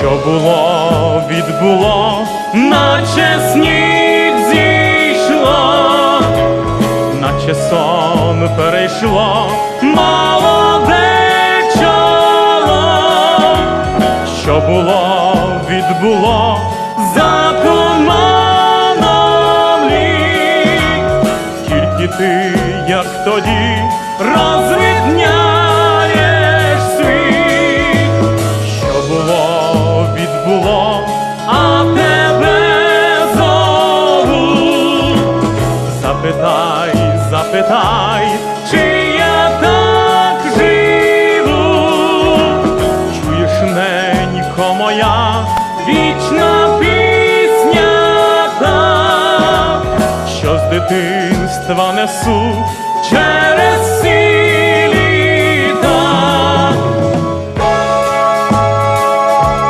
Що було, відбуло, наче сніг зійшло, наче сон перейшло, молоде чоло, що було, відбуло, за туманом. Тільки ти, як тоді, розвідняєш відбуло, а тебе зовуть. Запитай, запитай, чи я так живу, чуєш, ненько моя, вічна пісня та, що з дитинства несу через всі